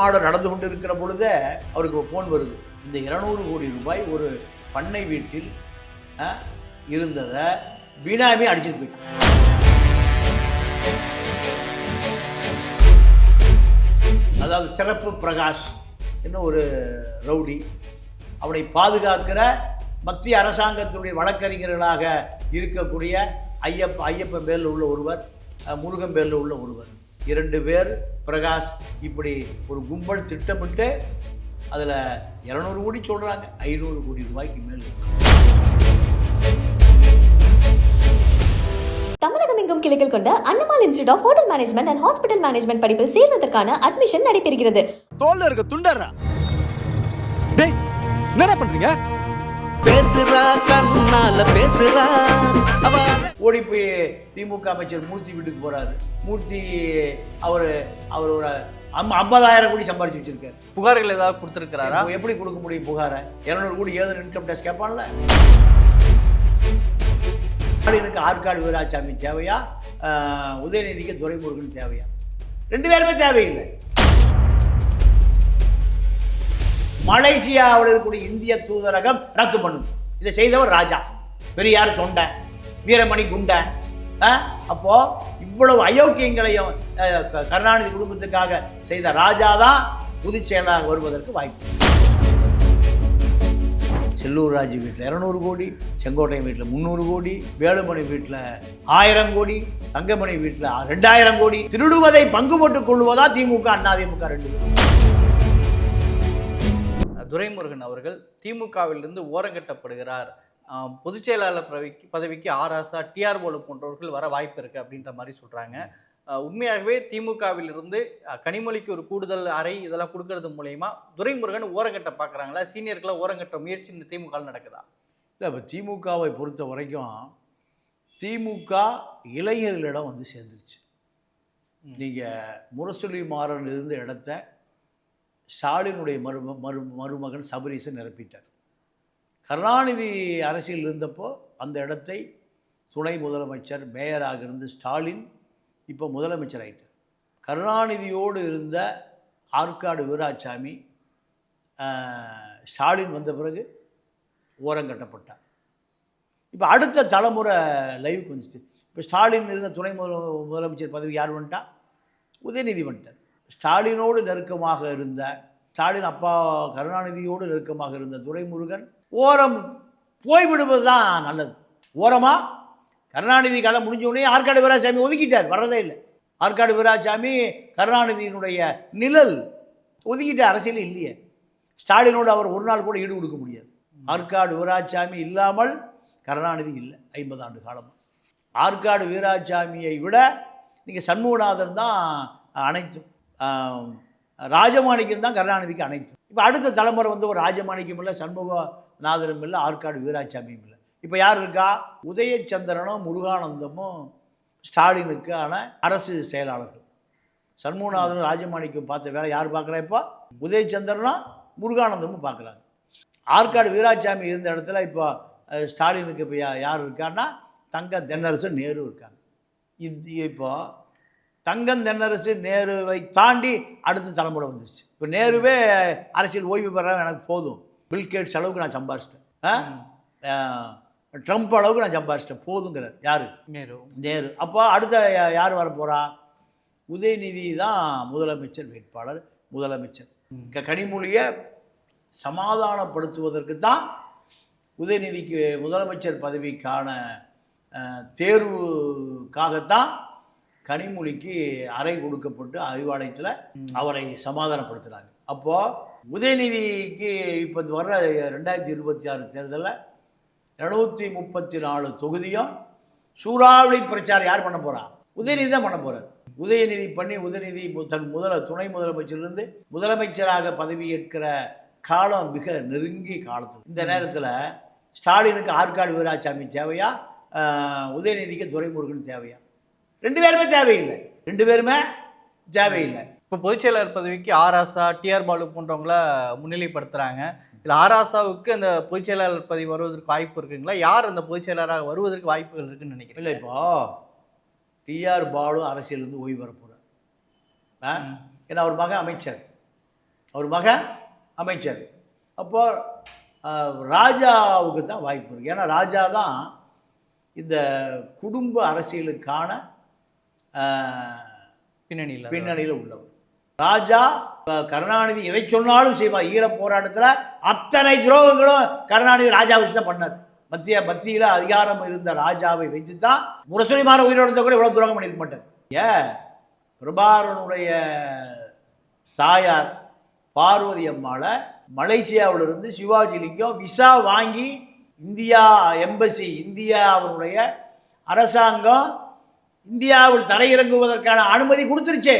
மாநாடு நடந்து கொண்டு இருக்கிற பொழுதே அவருக்கு ஃபோன் வருது. இந்த இருநூறு கோடி ரூபாய் ஒரு பண்ணை வீட்டில் இருந்ததை வீணாமே அடிச்சுட்டு போயிட்டான். அதாவது சிறப்பு பிரகாஷ் என்ன ஒரு ரவுடி. அவனை பாதுகாக்கிற மத்திய அரசாங்கத்தினுடைய வழக்கறிஞர்களாக இருக்கக்கூடிய ஐயப்ப ஐயப்பன் பேரில் உள்ள ஒருவர் முருகன் பேரில் உள்ள ஒருவர். இரண்டு பேர் பிரகாஷ் இப்படி ஒரு கும்பல் திட்டமிட்டு அதில் இரநூறு கோடி சொல்கிறாங்க ஐநூறு கோடி ரூபாய்க்கு மேல் இருக்கு. தமிழகம் எங்கும் கிளைகள் கொண்ட Annamal institute of hotel management and hospital management படிப்பில் சேர்வதற்கான அட்மிஷன் நடைபெறுகிறது. தோல்ல இருக்க துண்டர்றா? டேய் என்னடா பண்றீங்க? பேசுறா கண்ணால பேசுறா. அவ ஓடி போய் திமுக அமைச்சர் மூர்த்தி வீட்டுக்கு போகிறாரு மூர்த்தி அவர் அவர் ஒரு அம் ஐம்பதாயிரம் கோடி சம்பாரிச்சு வச்சிருக்காரு. புகார்கள் ஏதாவது கொடுத்துருக்கிறாரா? எப்படி கொடுக்க முடியும் புகாரை? இரநூறு கோடி ஏதோ இன்கம் டேக்ஸ் கேட்பான்ல? ஸ்டாலினுக்கு ஆற்காடு வீராசாமி தேவையா? ஆஹ், உதயநிதிக்கு துரைமுருகன் தேவையா? ரெண்டு பேருமே தேவையில்லை. மலேசியாவில் இருக்கக்கூடிய இந்திய தூதரகம் ரத்து பண்ணுது. இதை செய்தவர் ராஜா. பெரியார் தொண்டை வீரமணி குண்டை. அப்போது அப்போ இவ்வளவு அயோக்கியங்களையும் க- கருணாநிதி குடும்பத்துக்காக செய்த ராஜா தான் பொதுச் செயலாக வருவதற்கு வாய்ப்பு. செல்லூர் ராஜு வீட்டில் இரநூறு கோடி செங்கோட்டை வீட்டில் முந்நூறு கோடி வேலுமணி வீட்டில் ஆயிரம் கோடி தங்கமணி வீட்டில் ரெண்டாயிரம் கோடி. திருடுவதை பங்கு போட்டுக் கொள்வதா திமுக அதிமுக ரெண்டு பேரும். துரைமுருகன் அவர்கள் திமுகவிலிருந்து ஓரங்கட்டப்படுகிறார் ஆஹ் பொதுச் செயலாளர் பதவிக்கு பதவிக்கு ஆர் ஆசா டிஆர் போலு போன்றவர்கள் வர வாய்ப்பு இருக்கு அப்படின்ற மாதிரி சொல்றாங்க. ஆஹ் உண்மையாகவே திமுகவிலிருந்து கனிமொழிக்கு ஒரு கூடுதல் அறை இதெல்லாம் கொடுக்கறது மூலயமா துரைமுருகன் ஓரங்கட்ட பார்க்குறாங்களா சீனியர்களை ஓரங்கட்ட முயற்சி இந்த திமுக நடக்குதா? இல்லை இப்போ திமுகவை பொறுத்த வரைக்கும் திமுக இளைஞர்களிடம் வந்து சேர்ந்துருச்சு. நீங்கள் முரசொலி மாறன் இருந்த இடத்த ஸ்டாலினுடைய மரும மரு மருமகன் சபரீசன் நிரப்பிட்டார். கருணாநிதி அரசியல் இருந்தப்போ அந்த இடத்தை துணை முதலமைச்சர் மேயராக இருந்து ஸ்டாலின் இப்போ முதலமைச்சர் ஆயிட்டார் கருணாநிதியோடு இருந்த ஆற்காடு வீராசாமி ஸ்டாலின் வந்த பிறகு ஓரங்கட்டப்பட்டார் இப்போ அடுத்த தலைமுறை லைவுக்கு வந்துச்சு இப்போ ஸ்டாலின் இருந்த துணை முதல முதலமைச்சர் பதவி யார் வந்துட்டா? உதயநிதி வந்துட்டார். ஸ்டாலினோடு நெருக்கமாக இருந்த ஸ்டாலின் அப்பா கருணாநிதியோடு நெருக்கமாக இருந்த துரைமுருகன் ஓரம் போய்விடுவது தான் நல்லது. ஓரமாக கருணாநிதி கதை முடிஞ்ச உடனே ஆற்காடு வீராசாமி ஒதுக்கிட்டார் வர்றதே இல்லை. ஆற்காடு வீராசாமி கருணாநிதியினுடைய நிழல் ஒதுக்கிட்ட அரசியல் இல்லையே. ஸ்டாலினோடு அவர் ஒரு நாள் கூட ஈடு கொடுக்க முடியாது. ஆற்காடு வீராசாமி இல்லாமல் கருணாநிதி இல்லை ஐம்பது ஆண்டு காலமாக ஆற்காடு வீராசாமியை விட நீங்கள் சண்முகநாதன் தான் அனைத்தும். ராஜமாணிக்கம் தான் கருணாநிதிக்கு அனைத்து. இப்போ அடுத்த தலைமுறை வந்து ஒரு ராஜமாணிக்கம் இல்லை சண்முகநாதனும் இல்லை ஆற்காடு வீராசாமியும் இல்லை. இப்போ யார் இருக்கா? உதயச்சந்திரனும் முருகானந்தமும் ஸ்டாலினுக்கான அரசு செயலாளர்கள். சண்முகநாதனும் ராஜமாணிக்கம் பார்த்த வேலை யார் பார்க்குறா இப்போ? உதயச்சந்திரனும் முருகானந்தமும் பார்க்குறாங்க. ஆற்காடு வீராசாமி இருந்த இடத்துல இப்போ ஸ்டாலினுக்கு இப்போ யா யார் இருக்கான்னா தங்க தென்னரசு நேரு இருக்காங்க. இது இப்போ தங்கம் தென்னரசு நேருவை தாண்டி அடுத்த தலைமுறை வந்துருச்சு. இப்போ நேருவே அரசியல் ஓய்வு பெற எனக்கு போதும். பில்கேட்ஸ் அளவுக்கு நான் சம்பாரிச்சிட்டேன். ட்ரம்ப் அளவுக்கு நான் சம்பாரிச்சிட்டேன். போதுங்கிறார். யார்? நேரு. நேரு. அப்போ அடுத்த யார் வர போகிறா உதயநிதி தான் முதலமைச்சர் வேட்பாளர் முதலமைச்சர். க- கனிமொழியை சமாதானப்படுத்துவதற்கு தான் உதயநிதிக்கு முதலமைச்சர் பதவிக்கான தேர்வுக்காகத்தான் கனிமொழிக்கு அறை கொடுக்கப்பட்டு அறிவாலயத்தில் அவரை சமாதானப்படுத்துகிறாங்க அப்போது உதயநிதிக்கு இப்போ வர்ற ரெண்டாயிரத்தி இருபத்தி ஆறு தேர்தலில் இரநூத்தி முப்பத்தி நாலு தொகுதியும் சூறாவளி பிரச்சாரம் யார் பண்ண போறா? உதயநிதி தான் பண்ண போறார். உதயநிதி பண்ணி உதயநிதி தன் முதல துணை முதலமைச்சரிலிருந்து முதலமைச்சராக பதவியேற்கிற காலம் மிக நெருங்கிய காலத்தில். இந்த நேரத்தில் ஸ்டாலினுக்கு ஆற்காடு வீராசாமி தேவையா? உதயநிதிக்கு துரைமுருகன் தேவையா? ரெண்டு பேருமே தேவையில்லை. ரெண்டு பேருமே தேவையில்லை. இப்போ பொதுச் செயலாளர் பதவிக்கு ஆர் ஆசா டிஆர் பாலு போன்றவங்கள முன்னிலைப்படுத்துறாங்க. இல்லை ஆர் ஆசாவுக்கு அந்த பொதுச் செயலாளர் பதவி வருவதற்கு வாய்ப்பு இருக்குங்களா? யார் அந்த பொதுச் செயலாளராக வருவதற்கு வாய்ப்புகள் இருக்குன்னு நினைக்கிறேன் இல்லை இப்போ டிஆர் பாலு அரசியலிருந்து ஓய்வு பெற போகிறார் ஆ? ஏன்னா அவர் மகன் அமைச்சர். அவர் மகன் அமைச்சர். அப்போ அஹ், ராஜாவுக்கு தான் வாய்ப்பு இருக்குது ஏன்னா ராஜா தான் இந்த குடும்ப அரசியலுக்கான பின்னணியில் பின்னணியில் உள்ளவர். ராஜா கருணாநிதி எதை சொன்னாலும் செய்வார். ஈழ போராட்டத்தில் அத்தனை துரோகங்களும் கருணாநிதி ராஜா வச்சு தான் பண்ணார். மத்திய மத்தியில் அதிகாரம் இருந்த ராஜாவை வைத்து தான் முரசொலி மாற உயிரோடு கூட இவ்வளோ துரோகம் பண்ணியிருக்க மாட்டார். ஏன்? பிரபாரனுடைய தாயார் பார்வதி அம்மாளை மலேசியாவிலிருந்து சிவாஜி லிங்கம் விசா வாங்கி இந்தியா எம்பசி இந்தியாவினுடைய அரசாங்கம் இந்தியாவில் தரையிறங்குவதற்கான அனுமதி கொடுத்துருச்சே.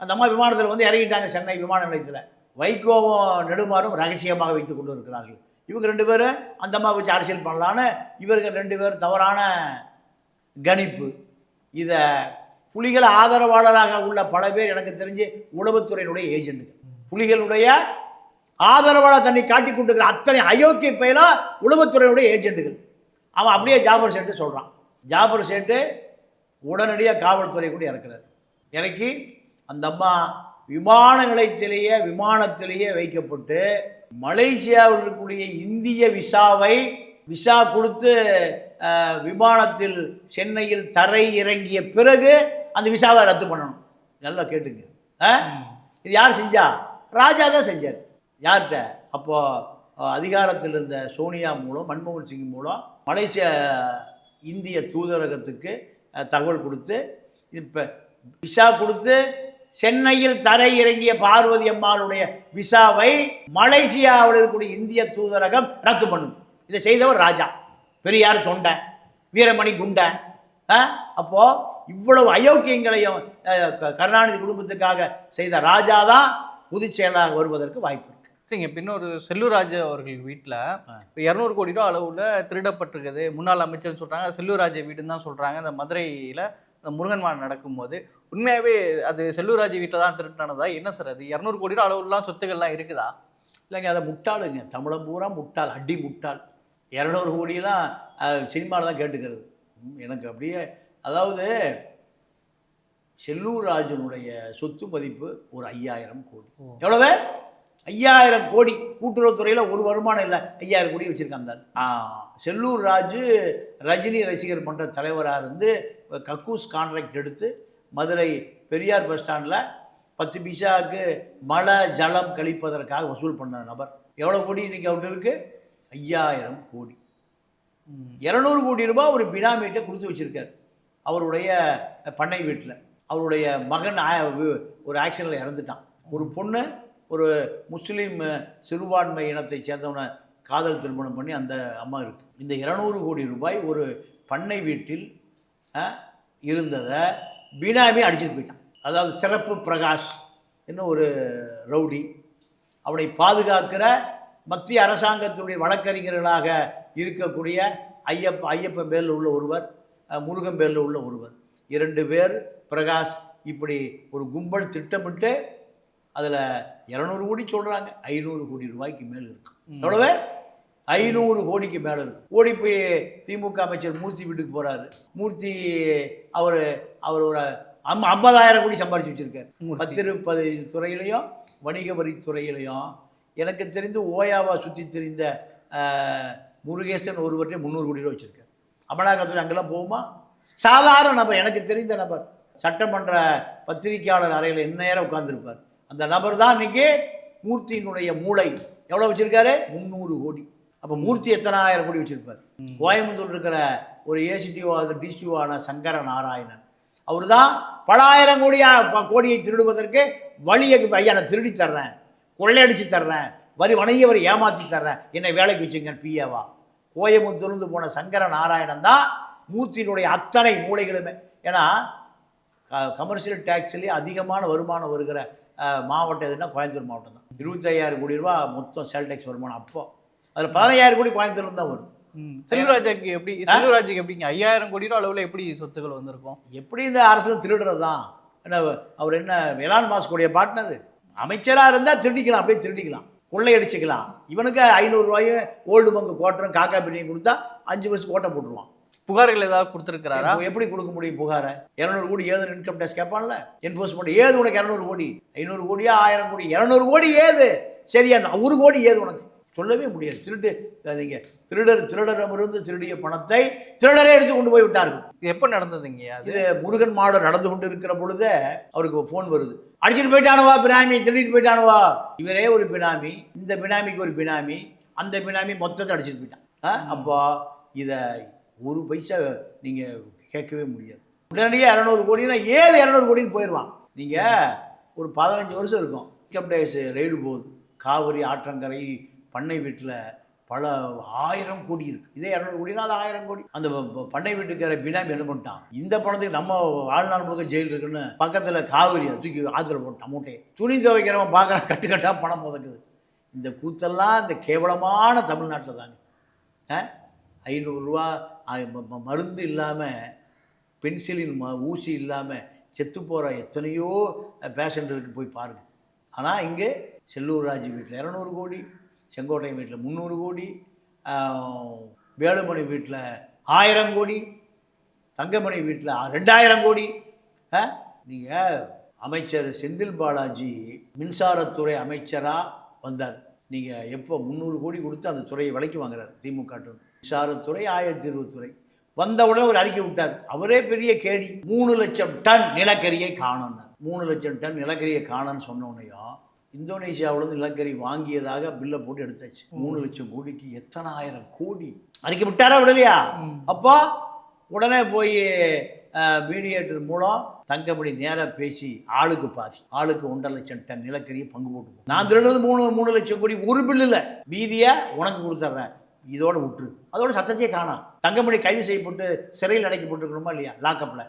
அந்த அம்மா விமானத்தில் வந்து இறங்கிட்டாங்க சென்னை விமான நிலையத்தில். வைகோவும் நெடுமாறும் ரகசியமாக வைத்து கொண்டு இருக்கிறார்கள். இவங்க ரெண்டு பேரும் அந்த அம்மா வச்சு அரசியல் பண்ணலான்னு இவர்கள் ரெண்டு பேரும் தவறான கணிப்பு. இதை புலிகள் ஆதரவாளராக உள்ள பல பேர் எனக்கு தெரிஞ்சு உளவுத்துறையினுடைய ஏஜென்ட்டுகள் புலிகளுடைய ஆதரவாளர் தன்னை காட்டி கொண்டிருக்கிற அத்தனை அயோக்கிய பயிலாக உளவுத்துறையினுடைய ஏஜென்ட்டுகள் அவன் அப்படியே ஜாபர் சேட்டு சொல்கிறான் ஜாபர் சேட்டு உடனடியாக காவல்துறை கூட இறக்குறாரு. இறக்கி அந்த அம்மா விமான நிலையத்திலேயே விமானத்திலேயே வைக்கப்பட்டு மலேசியாவில் இருக்கக்கூடிய இந்திய விசாவை விசா கொடுத்து விமானத்தில் சென்னையில் தரை இறங்கிய பிறகு அந்த விசாவை ரத்து பண்ணணும். நல்லா கேட்டுங்க. ஆ? இது யார் செஞ்சா? ராஜா தான் செஞ்சார். யார்கிட்ட? அப்போ அஹ், அதிகாரத்தில் இருந்த சோனியா மூலம் மன்மோகன் சிங் மூலம் மலேசிய இந்திய தூதரகத்துக்கு தகவல் கொடுத்து இப்போ விசா கொடுத்து சென்னையில் தரை இறங்கிய பார்வதி அம்மாளுடைய விசாவை மலேசியாவில் இருக்கக்கூடிய இந்திய தூதரகம் ரத்து பண்ணுது. இதை செய்தவர் ராஜா. பெரியார் தொண்டை வீரமணி குண்டை. அப்போது இவ்வளவு அயோக்கியங்களையும் க- கருணாநிதி குடும்பத்துக்காக செய்த ராஜா தான் பொதுச் செயலாக வருவதற்கு வாய்ப்பு சரிங்க இப்போ இன்னொரு செல்லூராஜ் அவர்கள் வீட்டில் இப்போ இரநூறு கோடி ரூபா அளவில் திருடப்பட்டிருக்குது. முன்னாள் அமைச்சர்னு சொல்கிறாங்க செல்லூராஜ் வீடுன்னு தான் சொல்கிறாங்க இந்த மதுரையில் இந்த முருகன் மாநாடு நடக்கும்போது உண்மையாகவே அது செல்லூராஜ் வீட்டில் தான் திருட்டானதா? என்ன சார் அது? இரநூறு கோடி ரூபா அளவுலாம் சொத்துக்கள்லாம் இருக்குதா? இல்லைங்க அதை முட்டாளுங்க. தமிழன் பூரா முட்டாள் அடி முட்டாள். இரநூறு கோடியெல்லாம் சினிமாவில் தான் கேட்டுக்கிறது. எனக்கு அப்படியே அதாவது செல்லூர் ராஜனுடைய சொத்து மதிப்பு ஒரு ஐயாயிரம் கோடி. எவ்வளவு? ஐயாயிரம் கோடி கூட்டுறவுத்துறையில் ஒரு வருமானம் இல்லை. ஐயாயிரம் கோடி வச்சுருக்காங்க. செல்லூர் ராஜு ரஜினி ரசிகர் மன்ற தலைவராக இருந்து கக்கூஸ் கான்ட்ராக்ட் எடுத்து மதுரை பெரியார் பஸ் ஸ்டாண்டில் பத்து பைசாவுக்கு மழை ஜலம் கழிப்பதற்காக வசூல் பண்ண நபர். எவ்வளோ கோடி இன்னைக்கு அவர்கிட்ட இருக்கு? ஐயாயிரம் கோடி. இரநூறு கோடி ரூபாய் ஒரு பினாமிட்ட கொடுத்து வச்சிருக்காரு. அவருடைய பண்ணை வீட்டில். அவருடைய மகன் ஒரு ஆக்சிடென்ட்ல இறந்துட்டான். ஒரு பொண்ணு ஒரு முஸ்லீம் சிறுபான்மை இனத்தைச் சேர்ந்தவனை காதல் திருமணம் பண்ணி அந்த அம்மா இருக்குது இந்த இரநூறு கோடி ரூபாய் ஒரு பண்ணை வீட்டில் இருந்ததை பினாமி அடிச்சிட்டு போயிட்டான். அதாவது சிறப்பு பிரகாஷ் என்ன ஒரு ரவுடி. அவனை பாதுகாக்கிற மத்திய அரசாங்கத்தினுடைய வழக்கறிஞர்களாக இருக்கக்கூடிய ஐயப்ப ஐயப்பன் பேரில் உள்ள ஒருவர் முருகன் பேரில் உள்ள ஒருவர். இரண்டு பேர் பிரகாஷ் இப்படி ஒரு கும்பல் திட்டமிட்டு அதில் இரநூறு கோடி சொல்கிறாங்க ஐநூறு கோடி ரூபாய்க்கு மேல் இருக்கு. எவ்வளவு? ஐநூறு கோடிக்கு மேலே இருக்கு. ஓடி போய் திமுக அமைச்சர் மூர்த்தி வீட்டுக்கு போகிறாரு மூர்த்தி அவர் அவர் ஒரு அம் ஐம்பதாயிரம் கோடி சம்பாரிச்சு வச்சிருக்காரு. பத்திருப்பது துறையிலையும் வணிக வரி துறையிலையும் எனக்கு தெரிந்து ஓயாவா சுற்றி தெரிந்த முருகேசன் ஒருவர்கிட்ட முந்நூறு கோடி ரூபா வச்சிருக்காரு. அமலாக்கத்துறை அங்கெல்லாம் போகுமா? சாதாரண நபர் எனக்கு தெரிந்த நபர் சட்டமன்ற பத்திரிகையாளர் அறையில் எந்நேரம் உட்கார்ந்திருப்பார். அந்த நபர் தான் இன்னைக்கு மூர்த்தியினுடைய மூளை. எவ்வளோ வச்சிருக்காரு? முந்நூறு கோடி. அப்போ மூர்த்தி எத்தனாயிரம் கோடி வச்சிருப்பார்? கோயம்புத்தூர் இருக்கிற ஒரு ஏசிடிஓ அது டிசிஓ ஆன சங்கர நாராயணன். அவர் தான் பலாயிரம் கோடியா கோடியை திருடுவதற்கு வழியை ஐயா நான் திருடி தர்றேன். கொள்ளையடிச்சு தர்றேன். வரி வணங்கியவர் ஏமாற்றி தர்றேன். என்னை வேலைக்கு வச்சுங்க பிஏவா கோயம்புத்தூர்ந்து போன சங்கர நாராயணன் தான் மூர்த்தியினுடைய அத்தனை மூளைகளுமே. ஏன்னா கமர்ஷியல் டேக்ஸ்லேயே அதிகமான வருமானம் வருகிற மாவட்டம் எதுனா கோயம்புத்தூர் மாவட்டம் தான். இருபத்தையாயிரம் கோடி ரூபா மொத்தம் சேல் டேக்ஸ் வருமானம் அப்போ. அதில் பதினையாயிரம் கோடி கோயம்புத்தூர்ல தான் வரும். செல்லூராஜுக்கு எப்படி செல்லூராஜுக்கு எப்படிங்க? ஐயாயிரம் கோடி ரூபா அளவில் எப்படி சொத்துக்கள் வந்திருக்கும்? எப்படி இந்த அரசு திருடுறது தான்? என்ன அவர் என்ன எலான் மாஸ்குடைய பார்ட்னர் அமைச்சராக இருந்தால் திருடிக்கலாம் அப்படியே திருடிக்கலாம். கொள்ளையடிச்சுக்கலாம் இவனுக்கு ஐநூறுரூவாயும் ஓல்டு பங்கு கோட்டரும் காக்கா பிரியும் கொடுத்தா அஞ்சு வருஷம் கோட்டை போட்டுருவான். புகார்கள் ஏதாவது கொடுத்துருக்கிறாரா? எப்படி கொடுக்க முடியும் புகாரை? இரநூறு கோடி ஏது இன்கம் டேக்ஸ் கேட்பான்ல? என்போர்ஸ்மெண்ட் ஏது உனக்கு இரநூறு கோடி? ஐநூறு கோடியா ஆயிரம் கோடி? இரநூறு கோடி ஏது? சரியா ஒரு கோடி ஏது உனக்கு? சொல்லவே முடியாது. திருட்டு நீங்க திருடர் திருடரிடமிருந்து திருடிய பணத்தை திருடரே எடுத்து கொண்டு போய் விட்டார்கள். இது எப்போ நடந்ததுங்க இது முருகன் மாடு நடந்து கொண்டு இருக்கிற பொழுதே அவருக்கு ஃபோன் வருது. அடிச்சிட்டு போயிட்டானுவா பினாமி திருடிட்டு போயிட்டானுவா இவரே ஒரு பினாமி இந்த பினாமிக்கு ஒரு பினாமி அந்த பினாமி மொத்தத்தை அடிச்சிட்டு போயிட்டான்? அப்போ இதை ஒரு பைசா நீங்கள் கேட்கவே முடியாது. உடனடியாக இரநூறு கோடினா ஏது இரநூறு கோடின்னு போயிடுவான். நீங்கள் ஒரு பதினஞ்சு வருஷம் இருக்கும். இன்கம் டேக்ஸ் ரெய்டு போகுது. காவிரி ஆற்றங்கரை பண்ணை வீட்டில் பல ஆயிரம் கோடி இருக்குது இதே இரநூறு கோடினா அது ஆயிரம் கோடி. அந்த ப- பண்ணை வீட்டுக்கார பினாமி என்ன பண்ணிட்டான்? இந்த பணத்துக்கு நம்ம வாழ்நாள் முழுக்க ஜெயில் இருக்குன்னு பக்கத்தில் காவிரியை தூக்கி ஆற்றுல போட்டான் மூட்டையை. துணி துவைக்கிறவன் பார்க்குற கட்டுக்கட்டாக பணம் முதக்குது இந்த கூத்தெல்லாம் இந்த கேவலமான தமிழ்நாட்டில் தாங்க. ஆ? ஐநூறுரூவா மருந்து இல்லாமல் பென்சிலின் ம ஊசி இல்லாமல் செத்து போகிற எத்தனையோ பேஷண்ட் இருக்கு போய் பாருங்கள் ஆனால் இங்கே செல்லூர் ராஜு வீட்டில் இரநூறு கோடி செங்கோட்டை வீட்டில் முந்நூறு கோடி வேலுமணி வீட்டில் ஆயிரம் கோடி தங்கமணி வீட்டில் ரெண்டாயிரம் கோடி. நீங்கள் அமைச்சர் செந்தில் பாலாஜி மின்சாரத்துறை அமைச்சராக வந்தார். நீங்கள் எப்போ முந்நூறு கோடி கொடுத்து அந்த துறையை விலைக்கு வாங்குறாரு திமுக வந்து. மின்சாரத்துறை ஆயிரத்தி இருபத்துறை வந்த உடனே ஒரு அறிக்கை விட்டார். அவரே பெரிய கேடி மூணு லட்சம் டன் நிலக்கரியை காணோன்னார். மூணு லட்சம் டன் நிலக்கரியை காணோன்னு சொன்ன உடனேயும் இந்தோனேஷியாவிலேருந்து நிலக்கரி வாங்கியதாக பில்லை போட்டு எடுத்தாச்சு. மூணு லட்சம் கோடிக்கு எத்தனை ஆயிரம் கோடி. அறிக்கை விட்டாரா விடலையா? அப்போ உடனே போய் மீடியேட்டர் மூலம் தங்கமணி நேராக பேசி ஆளுக்கு பாதி. ஆளுக்கு ஒன்றரை லட்சம் டன் நிலக்கரியை பங்கு போட்டு நான் திருடுறது மூணு மூணு லட்சம் கோடி ஒரு பில் இல்லை மீதியை உனக்கு கொடுத்துட்றேன். இதோட விட்டுரு அதோட சத்தத்தையே காணாம் தங்கமணி கைது செய்யப்பட்டு சிறையில் அடைக்கப்பட்டிருக்கணுமா இல்லையா? லாக்கப்பில்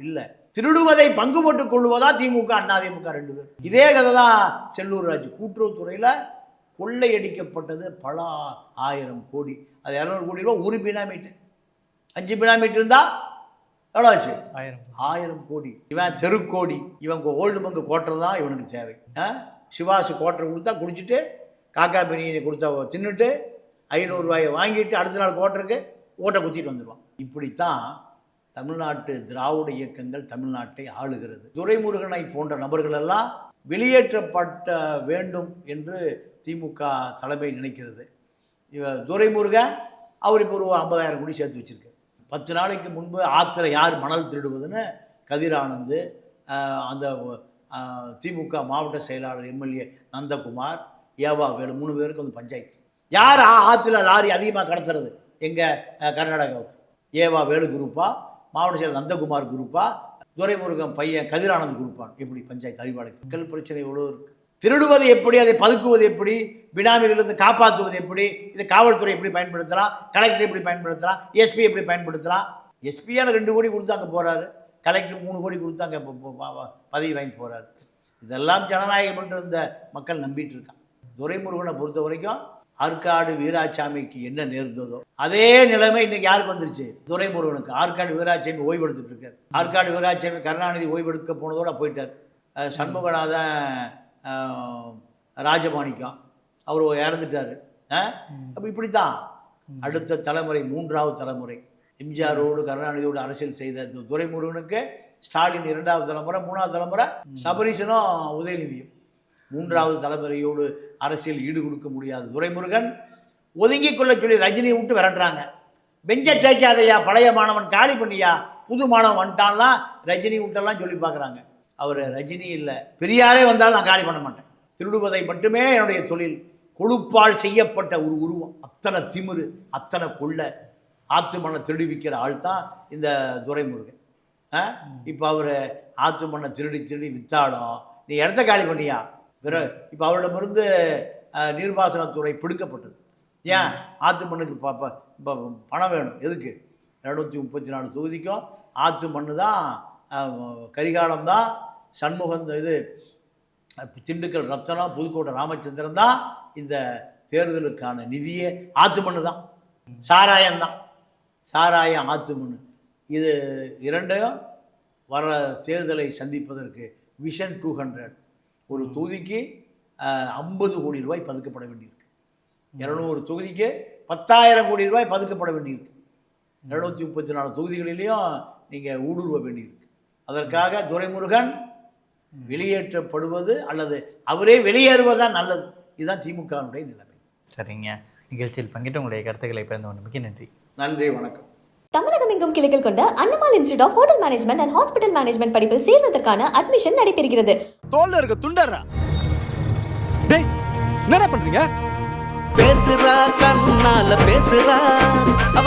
இல்லை. திருடுவதை பங்கு போட்டுக் கொள்வதா திமுக அண்ணா திமுக ரெண்டு பேர். இதே கதை தான் செல்லூர் ராஜு. கூட்டுறவுத்துறையில் கொள்ளையடிக்கப்பட்டது பல ஆயிரம் கோடி. அது இரநூறு கோடி ரூபா ஒரு பினாமீட்டு அஞ்சு பினாமீட்டு இருந்தால் எவ்வளோ ஆச்சு? ஆயிரம் ஆயிரம் கோடி. இவன் தெருக்கோடி இவன் ஓல்டு பங்கு கோட்டர் தான் இவனுக்கு தேவை? சிவாசு கோட்டர் கொடுத்தா குடிச்சிட்டு காக்கா பிரியாணி கொடுத்தா தின்னுட்டு ஐநூறுரூவாயை வாங்கிட்டு அடுத்த நாள் கோட்டருக்கு ஓட்டை குத்திட்டு வந்துடுவான் இப்படித்தான் தமிழ்நாட்டு திராவிட இயக்கங்கள் தமிழ்நாட்டை ஆளுகிறது. துரைமுருகனை போன்ற நபர்களெல்லாம் வெளியேற்றப்பட்ட வேண்டும் என்று திமுக தலைமை நினைக்கிறது. துரைமுருகன் அவர் இப்போ ஒரு ஐம்பதாயிரம் கோடி சேர்த்து வச்சுருக்கு பத்து நாளைக்கு முன்பு ஆத்திர யார் மணல் திருடுவதுன்னு கதிரானந்து அந்த திமுக மாவட்ட செயலாளர் எம்எல்ஏ நந்தகுமார் ஏவா வேலு மூணு பேருக்கு வந்து பஞ்சாயத்து. யார் ஆ- லாரி அதிகமாக கடத்துறது? எங்கள் கர்நாடகாவுக்கு. ஏவா வேலு குரூப்பா மாவட்ட செயலர் நந்தகுமார் குரூப்பா துரைமுருகன் பையன் கதிரானந்த் குரூப்பான் எப்படி பஞ்சாயத்து அறிவாளர் மக்கள் பிரச்சனை எவ்வளோ இருக்குது திருடுவது எப்படி? அதை பதுக்குவது எப்படி? பினாமிகளிலிருந்து காப்பாற்றுவது எப்படி? இதை காவல்துறை எப்படி பயன்படுத்தலாம்? கலெக்டர் எப்படி பயன்படுத்தலாம்? எஸ்பி எப்படி பயன்படுத்தலாம்? எஸ்பியான ரெண்டு கோடி கொடுத்து அங்கே போகிறாரு கலெக்டர் மூணு கோடி கொடுத்து அங்கே பதவி வாங்கி போகிறாரு இதெல்லாம் ஜனநாயகம் என்று இந்த மக்கள் நம்பிட்டு இருக்கான் துரைமுருகனை பொறுத்த வரைக்கும் ஆற்காடு வீராசாமிக்கு என்ன நேர்ந்ததோ அதே நிலைமை இன்னைக்கு யாருக்கு வந்துருச்சு? துரைமுருகனுக்கு. ஆற்காடு வீராசாமி ஓய்வெடுத்துட்டு இருக்காரு. ஆற்காடு வீராசாமி கருணாநிதி ஓய்வெடுக்க போனதோட போயிட்டார். சண்முகநாதன் ராஜமாணிக்கம் அவர் இறந்துட்டார். அப்போ இப்படி தான் அடுத்த தலைமுறை மூன்றாவது தலைமுறை. எம்ஜிஆரோடு கருணாநிதியோடு அரசியல் செய்த துரைமுருகனுக்கு ஸ்டாலின் இரண்டாவது தலைமுறை மூணாவது தலைமுறை சபரீசனும் உதயநிதியும். மூன்றாவது தலைமுறையோடு அரசியல் ஈடு கொடுக்க முடியாத. துரைமுருகன் ஒதுங்கிக் கொள்ள சொல்லி ரஜினியை விட்டு விரட்டுறாங்க. பெஞ்ச தேய்க்காதையா பழைய மாணவன் காலி பண்ணியா புது மாணவன் வந்துட்டான்லாம் ரஜினி விட்டெல்லாம் சொல்லி பார்க்குறாங்க. அவர் ரஜினி இல்லை பெரியாரே வந்தாலும் நான் காலி பண்ண மாட்டேன். திருடுவதை மட்டுமே என்னுடைய தொழில். கொழுப்பால் செய்யப்பட்ட ஒரு உருவம். அத்தனை திமிரு அத்தனை கொள்ளை ஆத்து மண்ணை திருடி விற்கிற ஆள் தான் இந்த துரைமுருகன். இப்போ அவர் ஆத்து மண்ணை திருடி திருடி வித்தாலும் நீ இடத்த காலி பண்ணியா? பிற இப்போ அவரிடமிருந்து நீர்ப்பாசனத்துறை பிடுக்கப்பட்டது. ஏன்? ஆற்று மண்ணுக்கு ப பணம் வேணும். எதுக்கு? இரநூத்தி முப்பத்தி நாலு தொகுதிக்கும் ஆற்று மண்ணு தான் கரிகாலம் தான் சண்முகம் இது திண்டுக்கல் ரத்தனம் புதுக்கோட்டை ராமச்சந்திரன் தான் இந்த தேர்தலுக்கான நிதியே ஆற்று மண்ணு தான். சாராயம் தான். சாராயம் ஆற்று மண்ணு. இது இரண்டையும் வர தேர்தலை சந்திப்பதற்கு விஷன் டூ ஹண்ட்ரட் ஒரு தொகுதிக்கு ஐம்பது கோடி ரூபாய் பதுக்கப்பட வேண்டியிருக்கு. இரநூறு தொகுதிக்கு பத்தாயிரம் கோடி ரூபாய் பதுக்கப்பட வேண்டியிருக்கு. இருநூத்தி முப்பத்தி நாலு தொகுதிகளிலையும் நீங்கள் ஊடுருவ வேண்டியிருக்கு. அதற்காக துரைமுருகன் வெளியேற்றப்படுவது அல்லது அவரே வெளியேறுவதுதான் நல்லது. இதுதான் திமுகவினுடைய நிலைமை. சரிங்க. நிகழ்ச்சியில் பங்கிட்டு உங்களுடைய கருத்துக்களை பிறந்த ஒன்று மிக்க நன்றி. நன்றி வணக்கம். தமிழகம் எங்கும் கிளைகள் கொண்ட Annamal institute of hotel management and hospital management படிப்பில் சேர்வதற்கான அட்மிஷன் நடைபெறுகிறது. தோல்ல இருக்க துண்டறா டேய் என்னடா பண்றீங்க? பேசுறா கண்ணால பேசுறா. அவ